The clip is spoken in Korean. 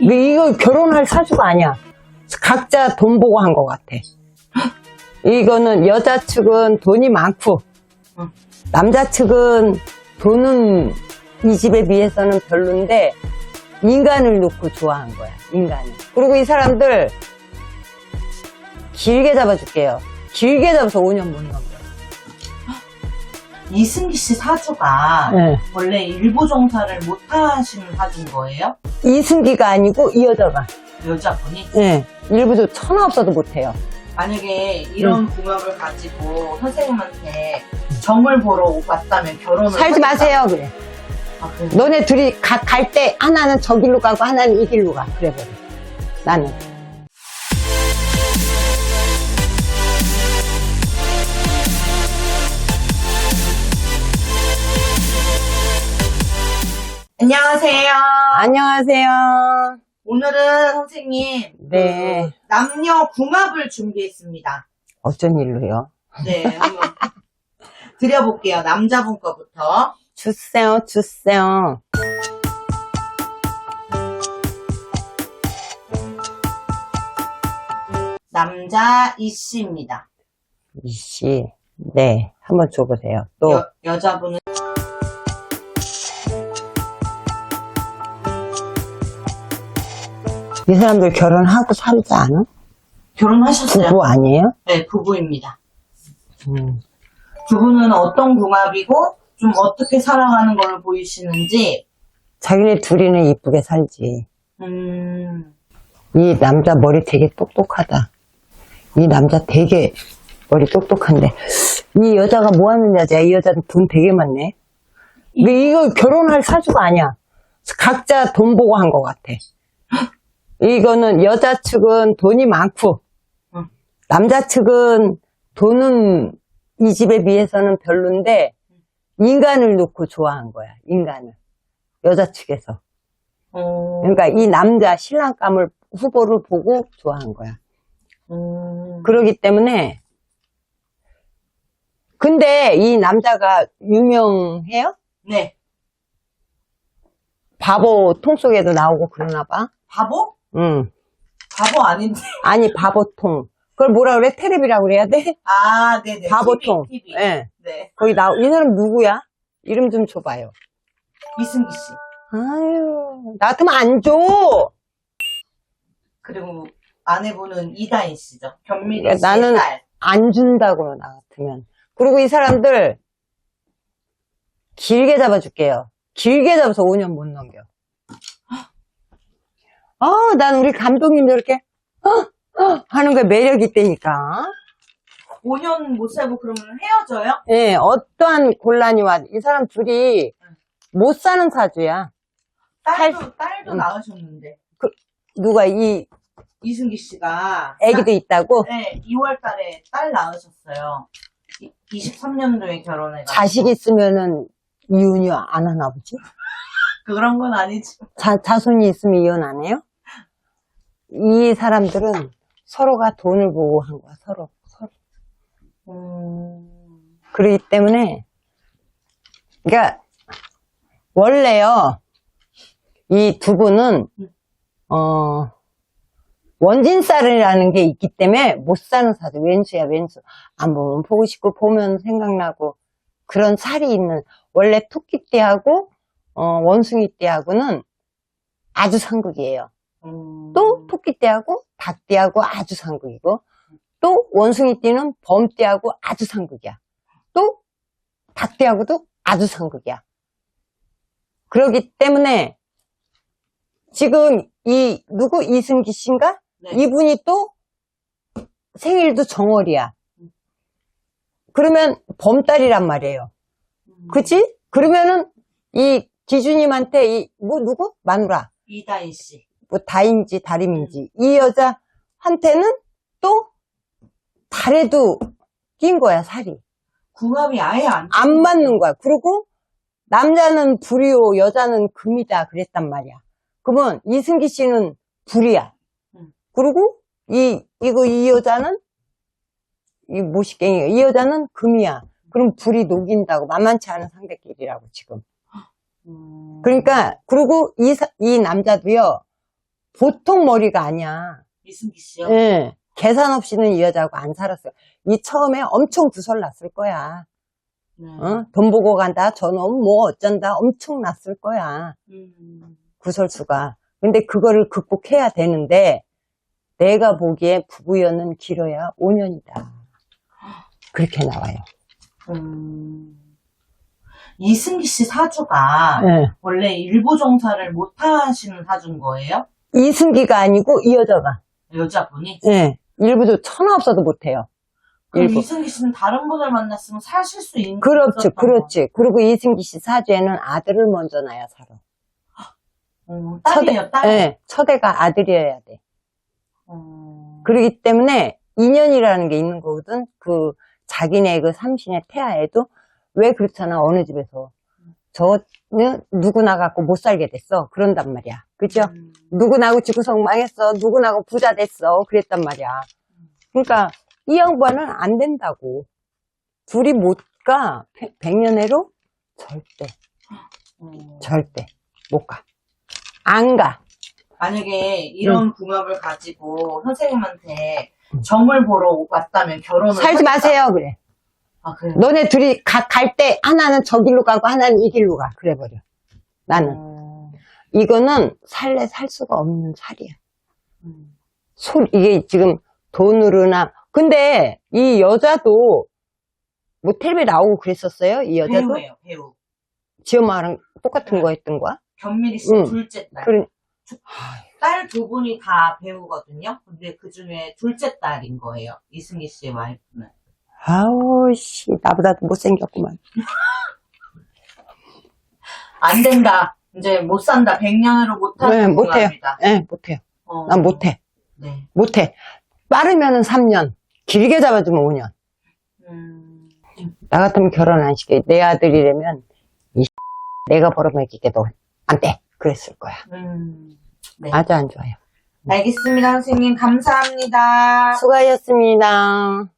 이거 결혼할 사주가 아니야. 각자 돈 보고 한 것 같아. 이거는 여자 측은 돈이 많고, 응. 남자 측은 돈은 이 집에 비해서는 별론데, 인간을 놓고 좋아한 거야, 인간을. 그리고 이 사람들, 길게 잡아줄게요. 길게 잡아서 5년 못 넘겨. 이승기 씨 사주가 네. 원래 일부 종사를 못 하시는 사주인 거예요? 이승기가 아니고 이 여자가. 여자분이? 예. 일부도 천하 없어도 못해요. 만약에 이런 궁합을 가지고 선생님한테 정을 보러 왔다면 결혼을 살지 하겠다? 마세요, 그래. 아, 그래요? 너네 둘이 갈 때 하나는 저 길로 가고 하나는 이 길로 가. 그래 버려. 나는. 안녕하세요. 안녕하세요. 오늘은 선생님 네. 그 남녀 궁합을 준비했습니다. 어쩐 일로요? 네, 한번 드려볼게요. 남자분 거부터. 주세요, 주세요. 남자 이씨입니다. 이씨. 네. 한번 줘보세요. 또. 여, 여자분은 이 사람들 결혼하고 살지 않아? 결혼하셨어요? 부부 아니에요? 네, 부부입니다. 음. 두 분은 어떤 궁합이고 좀 어떻게 살아가는 걸로 보이시는지 자기네 둘이는 이쁘게 살지. 음, 이 남자 머리 되게 똑똑하다. 이 남자 되게 머리 똑똑한데 이 여자가 뭐 하는 여자야? 이 여자는 돈 되게 많네. 근데 이거 결혼할 사주가 아니야. 각자 돈 보고 한 것 같아. 이거는 여자 측은 돈이 많고 응. 남자 측은 돈은 이 집에 비해서는 별론데 인간을 놓고 좋아한 거야. 인간을 여자 측에서. 어, 그러니까 이 남자 신랑감을 후보를 보고 좋아한 거야. 음, 그러기 때문에 근데 이 남자가 유명해요? 네, 바보 통 속에도 나오고 그러나 봐. 바보? 응. 바보 아닌데. 아니 바보통. 그걸 뭐라 그래? 테레비라고 그래야 돼? 아, 네네. 바보통. TV, TV. 예. 네. 거기 나, 이 사람 누구야? 이름 좀 줘봐요. 이승기 씨. 아유, 나 같으면 안 줘! 그리고 아내분은 이다인 씨죠. 견미리 야, 씨의 나는- 딸. 안 준다고, 나 같으면. 그리고 이 사람들, 길게 잡아줄게요. 길게 잡아서 5년 못 넘겨. 어, 난 우리 감독님도 이렇게, 어, 어, 하는 거에 매력이 있다니까. 5년 못 살고 그러면 헤어져요? 예, 어떠한 곤란이 와, 이 사람 둘이 못 사는 사주야. 딸도, 딸도 응. 낳으셨는데. 누가 이 이승기 씨가. 애기도 있다고? 네, 2월 달에 딸 낳으셨어요. 23년도에 결혼해가지고. 자식 있으면은 이혼이 안 하나 보지? 그런 건 아니지. 자, 자손이 있으면 이혼 안 해요? 이 사람들은 서로가 돈을 보고 한 거야, 서로. 서로. 음, 그러기 때문에, 그러니까, 원래요, 이 두 분은, 어, 원진살이라는 게 있기 때문에 못 사는 사주, 왼수야, 왼수. 안 보면 보고 싶고, 보면 생각나고, 그런 살이 있는, 원래 토끼띠하고, 어, 원숭이띠하고는 아주 상극이에요. 음. 또 토끼띠하고 닭띠하고 아주 상극이고 또 원숭이띠는 범띠하고 아주 상극이야. 또 닭띠하고도 아주 상극이야. 그렇기 때문에 지금 이 누구 이승기 씨인가? 네. 이분이 또 생일도 정월이야. 그러면 범달이란 말이에요. 음, 그치? 그러면은 이 기준님한테 이 뭐 누구? 마누라. 이다인 씨. 뭐 다인지 다림인지. 이 여자한테는 또 달에도 낀 거야 살이. 궁합이 아예 안. 안 맞는 거야. 그리고 남자는 불이요 여자는 금이다 그랬단 말이야. 그러면 이승기 씨는 불이야. 음. 그리고 이 이거 이 여자는 이 모시갱이야 이 여자는 금이야. 그럼 불이 녹인다고 만만치 않은 상대끼리라고 지금. 음. 그러니까 그리고 이, 사- 이 남자도요 보통 머리가 아니야. 이승기 씨요? 예. 계산 없이는 이 여자하고 안 살았어요. 이 처음에 엄청 구설 났을 거야. 네. 어? 돈 보고 간다, 저놈 뭐 어쩐다, 엄청 났을 거야. 음. 구설수가. 근데 그거를 극복해야 되는데, 내가 보기에 부부연은 길어야 5년이다. 그렇게 나와요. 음. 이승기 씨 사주가 예. 원래 일부 종사를 못 하시는 사주인 거예요? 이승기가 아니고 이 여자가. 여자분이? 예. 일부도 천하 없어도 못해요. 그럼 일부. 이승기 씨는 다른 분을 만났으면 사실 수 있는 그렇지, 있었던 그렇지. 그리고 이승기 씨 사주에는 아들을 먼저 낳아야 살아. 거. 어, 딸이에요, 딸. 예, 첫애가 아들이어야 돼. 어. 그렇기 때문에 인연이라는 게 있는 거거든. 그 자기네 그 삼신의 태아에도 왜 그렇잖아 어느 집에서 저는 누구 나 갖고 못 살게 됐어 그런단 말이야. 그죠? 음. 누구 나고 지구성 망했어. 누구 나고 부자 됐어. 그랬단 말이야. 그러니까 이 양반은 안 된다고. 둘이 못 가. 백- 백년해로 절대 어. 절대 못 가. 안 가. 만약에 이런 궁합을 가지고 선생님한테 점을 보러 왔다면 결혼을 살지 하겠다. 마세요 그래. 아, 그래요? 너네 둘이 갈 때 하나는 저 길로 가고 하나는 이 길로 가. 그래 버려. 나는 어. 이거는 살래 살 수가 없는 살이야. 음. 솔 이게 지금 돈으로나 근데 이 여자도 뭐 텔레비 나오고 그랬었어요. 이 여자도 배우예요, 배우. 지엄마랑 똑같은 거 했던 거야. 견미리 씨 응. 둘째 딸. 그래 딸 두 분이 다 배우거든요. 근데 그 중에 둘째 딸인 거예요. 이승기 씨의 와이프는. 아우 씨 나보다 도 못생겼구만. 안 된다. 이제 못 산다. 백년으로 못 네, 하는 못해요. 예, 못해요. 어. 난 못해. 네. 못해. 빠르면은 3년, 길게 잡아주면 5년. 음. 나 같으면 결혼 안 시켜. 내 아들이라면 이 내가 벌어먹이게 너안 돼. 그랬을 거야. 음. 네. 아주 안 좋아요. 알겠습니다, 선생님. 감사합니다. 수고하셨습니다.